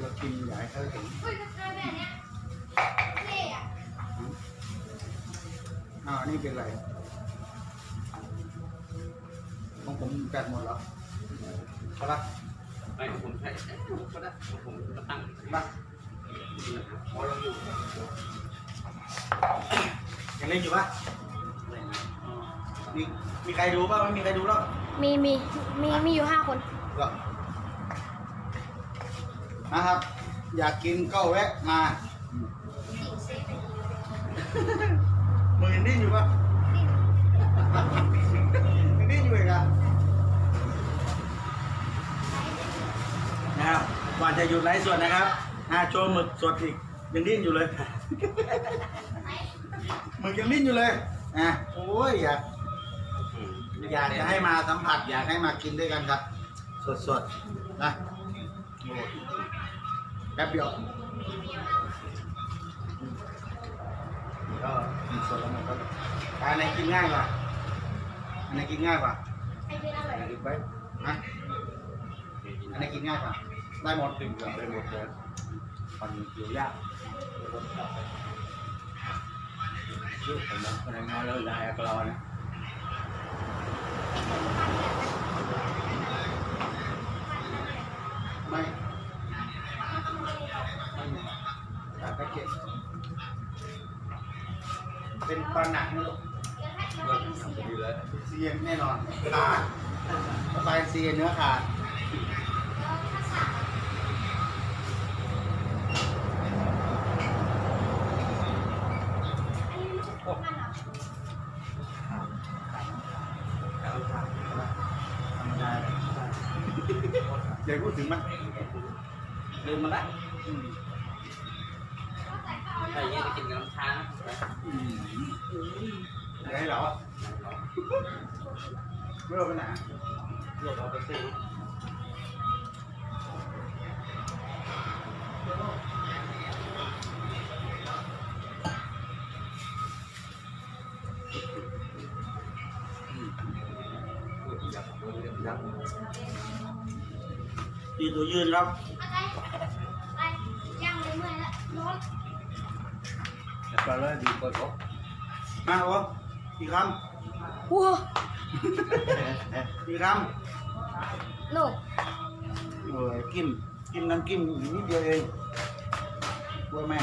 เรากินอยากให้เขาเห็นอุ้ยกระเทยแบบเนี้ยเท่อะอ้าวอันนี่เป็นไรของผมแบตหมดแล้วใช่ปะไม่ของผมใช่ก็ได้ของผมก็ตั้งปะพอเราอยู่ยังเล่นอยู่ปะอ๋อมีมีใครดูป่ะไม่มีใครดูแล้วมีมีมีมีอยู่ห้าคนก็ นะครับ อยากกินก็แวะมามือยังดิ้นอยู่ปะยังดิ้นอยู่อีกอะนะครับก่อนจะหยุดไลฟ์สดนะครับอาโชว์หมึกสดอีกยังดิ้นอยู่เลยหมึกยังดิ้นอยู่เลยอะโอ้ยอยากอยากจะให้มาสัมผัสอยากให้มากินด้วยกันครับ สดๆนะโอ้ยแป๊บเดียวก็กินสดแล้วมันก็อันไหนกินง่ายกว่าอันไหนกินง่ายกว่าไอเป็นอร่อยกินไปนะอันไหนกินง่ายกว่าได้หมดดึงไปหมดเลยมันเกี่ยวยากยุคผมนะคนงานเราได้ก็รอนะ เป็นปลาหนังนะลูกก็ทำดีแล้วเซียนแน่นอนขาดสไตล์เซียนเนื้อขาดธรรมดาเดี๋ยวพูดถึงมันลืมมาละ อืมถ้าอย่างนี้จะกินน้ำชาอืมเดี๋ยวให้เหรอไม่รู้ไปไหนโลกเราไปซื้อยืนตัวยืนครับ อะไรไรย่างเลยเมื่อยแล้วร้อน แล้วก็เลยดีกว่าเขามาโอ้กี่คว้าำกี่คโน่นำเออกินกินน้ำกินนิดเดียวเองกลัวแม่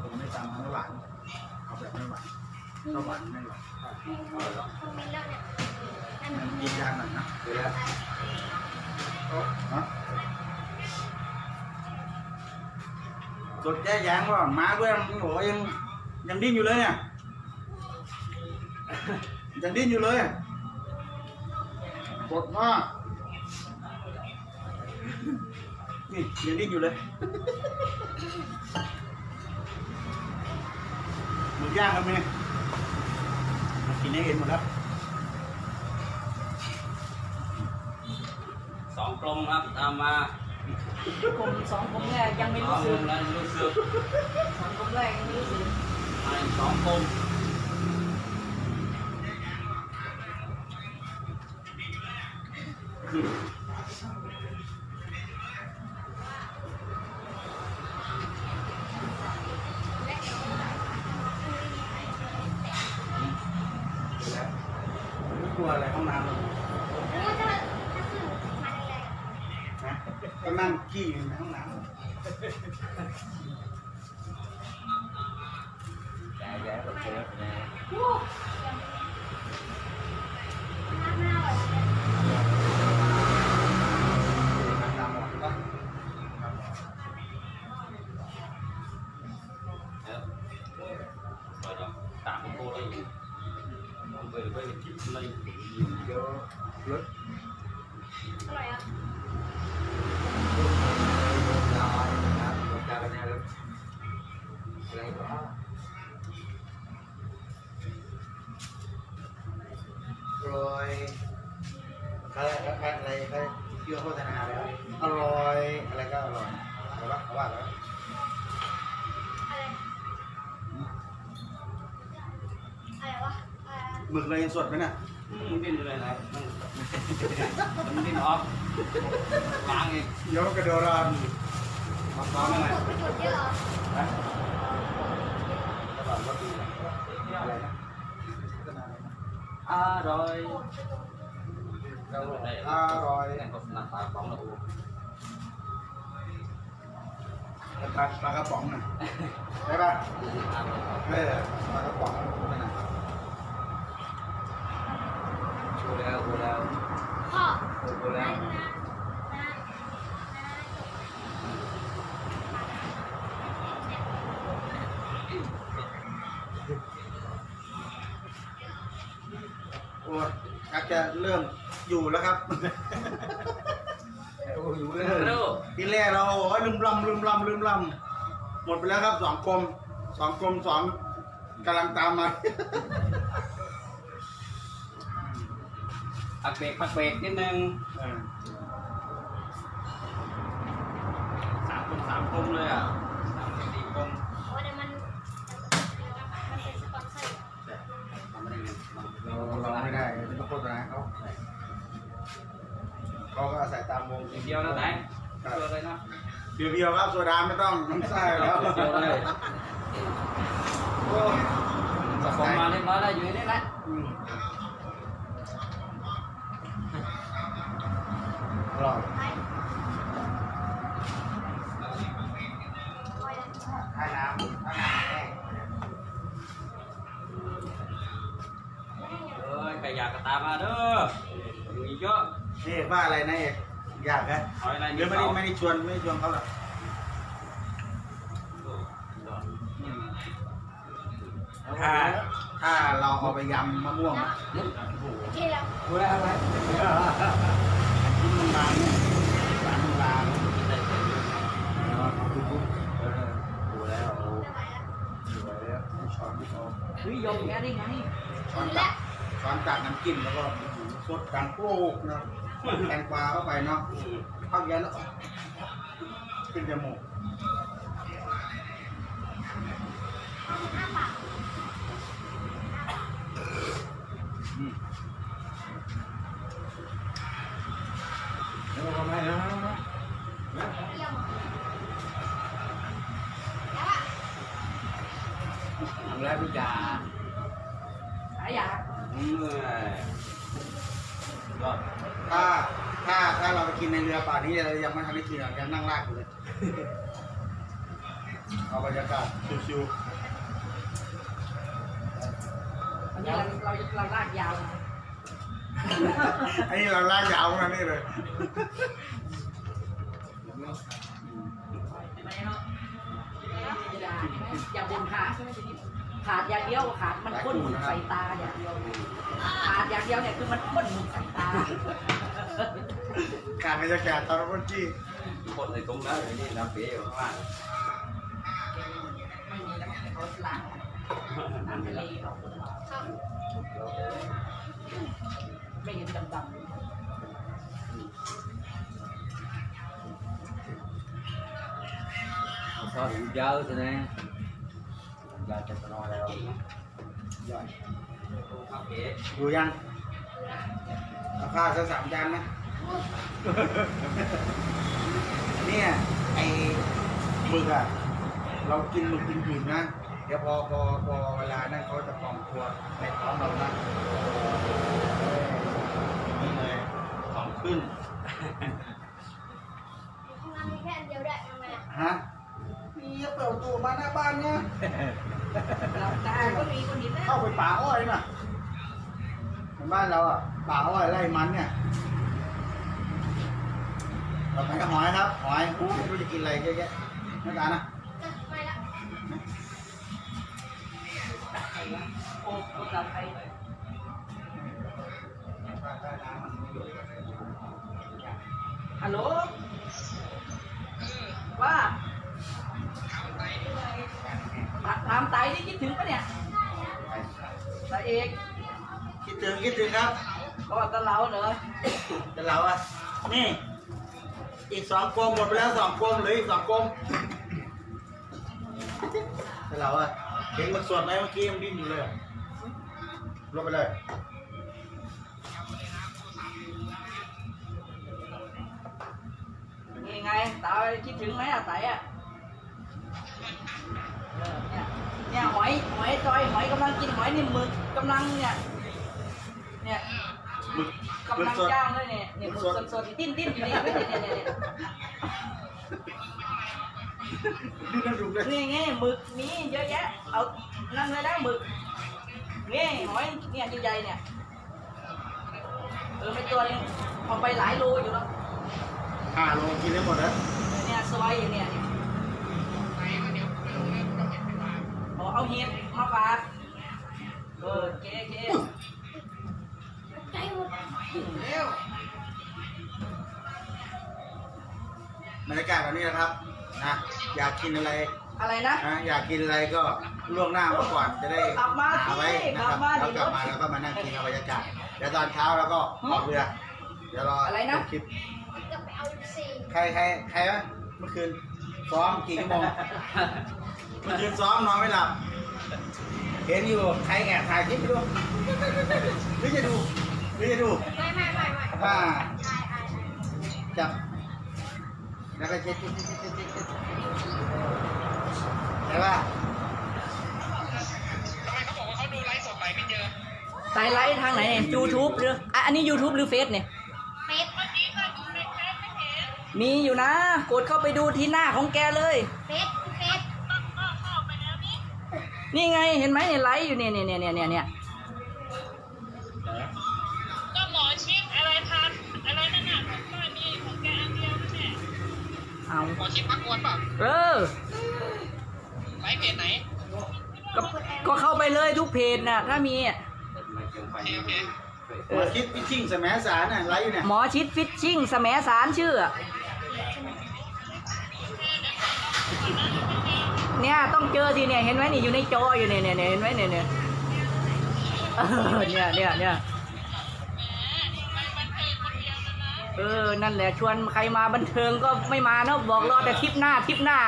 ผมไม่ตามไม่หวานเอาแบบไม่หวานถ้าหวานไม่หวานคอมเมนต์แล้วเนี่ยนั่นมันกินยากหน่อยนะเดี๋ยวฮะ ดแก้ยางว่าม้าเพื่อนโอ้ยยังยังดิ้นอยู่เลยเนี่ยยังดิ้นอยู่เลยกดมากนี่ยังดิ้นอยู่เลยหมึกย่างครับเนี่ยมากินให้เห็นหมดแล้วสองกลมครับตามมา ผมสองผมแรกยังไม่รู้สึกแล้วรู้สึกสองผมแรกยังไม่รู้สึกมาอีกสองกลมไม่กลัวอะไรห้องน้ำหรอก โอ้ยถ้าถ้าขึ้นมาแรง นะก็นั่งขี้อยู่ในห้องน้ำแย่แย่แบบเจอแย่ๆโอ้น้ำไม่อร่อยเลยน้ำน้ำหมดปะแล้วเปิดตามโตเลยเปิดไปกินเลยเดี๋ยวร อร่อยอะไรอะไรอะไรเชื่อโฆษณาแล้วอร่อยอะไรก็อร่อยแต่ว่าเขาว่าแล้วอะไรอะไรวะอะไรยังสดไหมน่ะมันดิ้นเลยนะมันมันดิ้นออกล้างเองเดี๋ยวกระโดดรอนมาล้างยังไงกดไปกดเยอะเหรอ นะ ตลอดว่าดี อะไรนะ อร่อยอร่อยนั่นก็หน้าตาของเราปลาปลากระป๋องน่ะได้ป่ะเออปลากระป๋องนั่นน่ะโอ้แล้วโอ้แล้วพ่อโอ้แล้นะว นะนะนะ โอ้ยอา จจะเริ่มอยู่แล้วครับโอ้อยู่แล้วทีแรกเราโอ้ยลืมลำลืมลำลืมลำหมดไปแล้วครับสองกลมสองกลมสองกำลังตามมา พักเบรกพักเบรกนิดนึงเออสามคนสามคมเลยอะ โฆษณาเขาเขาก็อาศัยตามวงเดียวนะไหนเดียวเลยนะเพียวๆครับโซดาไม่ต้องน้ำใส่แล้วเดียวเลยโอ้ยผสมมาเรียบร้อยแล้วอยู่ในนี้แหละอืมอร่อย ไปโอ้ย ถ้าน้ำถ้าน้ำแห้ง เอ้ยใครอยา กก็ตามมาเด้ออยู่อีกเยอะนี่ว่าอะไรนะเอกอยากไหมเอาอะไรเดี๋ยวไม่ได้ไม่ได้ชวนไม่ได้ชวนเขาหรอกถ้าถ้าเราเอาไปยำมะม่วงอะโอเคแล้วกูได้อะไรกินมันบางเนี่ยบางมันบางเนาะดูปุ๊บเออดูแล้วไม่ไหวแล้วสวยแล้วช้อนที่เขาเฮ้ยยอมแพ้ได้ไงช้อนตัก ช้อนตักน้ำจิ้มแล้วก็สดดังโป๊กเนาะแตงกวาเข้าไปเนาะเข้าเย็นแล้วขึ้นจมูกห้าปากอืมแล้วก็ไม่นะเยี่ยมแล้วอะทำแล้วทุกอย่างหายอยากเมื่อยยอด ถ้าถ้าถ้าเราไปกินในเรือป่านนี้เรายังไม่ทันได้กินหรอกยังนั่งลากอยู่เลย เอาบรรยากาศชิวอันนี้เราเราเราลากยาวนะๆอันนี้เราลากยาวขนาดนี้เลยเห็นไหมเนาะอย่าอย่าบนขาใช่ไหมทีนี้ ขาดอย่างเดียวขาดมันพ่นหมึกใส่ตาอย่างเดียวขาดอย่างเดียวเนี่ยคือมันพ่นหมึกใส่ตาขาดบรรยากาศตอนวันที่คนในตรงนั้นไอ้นี่น้ำเปรี้ยวข้างล่างไม่มีแล้วเขาล้างน้ำทะเลเขาครับไม่เห็นดำซอสเยอะใช่ไหม ยาจะนอนแล้วย่อยโอเคอยู่ยังเอาข้าวสักสามจานไหมเนี่ยไอ้หมึกอะ เรากินหมึกกินผิดนะ เดี๋ยวพอพอพอเวลานั้นเขาจะปองตัวในท้องเรานะเออนี่เลยของขึ้นทำงานมีแค่อันเดียวได้ทำไงอะฮะนี่เปิดประตูมาหน้าบ้านเนี่ย ๆเราได้ก็มีคนเห็นแล้วเข้าไปป่าอ้อยน่ะในบ้านเราอะป่าอ้อยไร่มันเนี่ยเราไปกับหอยครับ หอยอู้ไม่รู้จะกินอะไรเยอะแยะไม่ตานะเออไม่ละโอ้โหเราไปฮัลโหลว่า ถามไตนี่คิดถึงปะเนี่ยตาเอกคิดถึงคิดถึงครับก็ตะเราเหรอแต่เราอะ นี่ อีกสองกลมหมดไปแล้วสองกลมเหลืออีกสองกลมแต่เราอะเห็นมันสวดไหมเมื่อกี้มันดิ้นอยู่เลยอะลงไปเลยนี่ไงตาคิดถึงไหมอะไตอะ เนี่ยเนี่ยหอยหอยจอยหอยกำลังกินหอยนี่หมึกกำลังเนี่ยเนี่ยหมึกหมึกำกลังสดย่างเลยเนี่ยเนี่ยหมึหมึกกสดสดๆติ้นติ้นอยู่นี่เนี่ยเนี่ยเนี่ยเนี่ยนี่น่าดูเลยนี่ไงหมึกมีเยอะแยะเอานั่นเลยนะหมึกนี่หอยเนี่ยใหญ่ๆเนี่ยเออไม่ตัวนึงเอาไปหลายโลอยู่แล้วห้าโลกินได้หมดนะเนี่ยซอยอยู่เนี่ย เนี่ยเอาเอาเห็ดมาฝากเออเก๋เก๋ใจหมดบรรยากาศแบบนี้นะครับนะอยากกินอะไรอะไรนะนะอยากกินอะไรก็ล่วงหน้ามาก่อนจะได้กลับมาสิเอาไว้นะครับกลับมาแล้วดิกลับมาแล้วก็มานั่งกินเอาบรรยากาศเดี๋ยวตอนเช้าเราก็ออกเรือเดี๋ยวรออะไรนะคลิปก็ไปเอาสี่ใครใครใครวะเมื่อคืน ซ้อมกี่ชั่วโมงเมื่อคืนซ้อมนอนไม่หลับ เห็นอยู่ใครแอบถ่ายคลิปไปดูหรือจะดูหรือจะดูไม่ไม่ไม่ไม่ว่าอายอายจับ แล้วก็เช็ดเช็ดเช็ดเช็ดเช็ดเช็ดใช่ป่ะสายไลฟ์ทางไหนเนี่ยยูทูบหรืออะอันนี้ YouTube หรือเฟซเนี่ย เฟซเมื่อกี้ก็ดูในเฟซไม่เห็นมีอยู่นะ กดเข้าไปดูที่หน้าของแกเลยเฟซเฟซต้องก็เข้าไปแล้วนี่นี่ไงเห็นไหมเนี่ยไลฟ์อยู่เนี่ยเนี่ยเนี่ยเนี่ยเนี่ยก็หมอชิดอะไรทันอะไรนั่นน่ะก็มีของแกอันเดียวนั่นแหละเอาหมอชิดพักกวนเปล่าเออไลฟ์เพจไหนก็ก็เข้าไปเลยทุกเพจน่ะ ถ้ามีอะโอเคโอเคเอมาอคิดพิชชิ่งสมัยสารน่ะไรอยู่เนี่ยหมอชิดฟิชชิ่งแสมสารชื่ออะ เนี่ยต้องเจอสิเนี่ยเห็นไหมนี่อยู่ในจออยู่เนี่ยเนี่ยเนี่ยเห็นไหมเนี่ยเนี่ยเออเนี่ยเนี่ยเนี่ยเออ นั่นแหละชวนใครมาบันเทิงก็ไม่มาเนาะบอกรอแต่ทริปหน้าทริปหน้า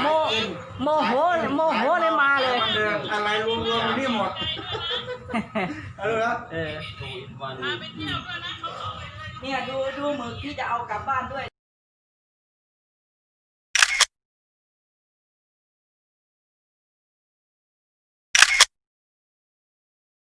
โมโมโหโมโหเลยมาเลยมันเดินอะไรรวมๆอยู่นี่หมดเออแล้วเออเนี่ยดูดูหมึกที่จะเอากลับบ้านด้วย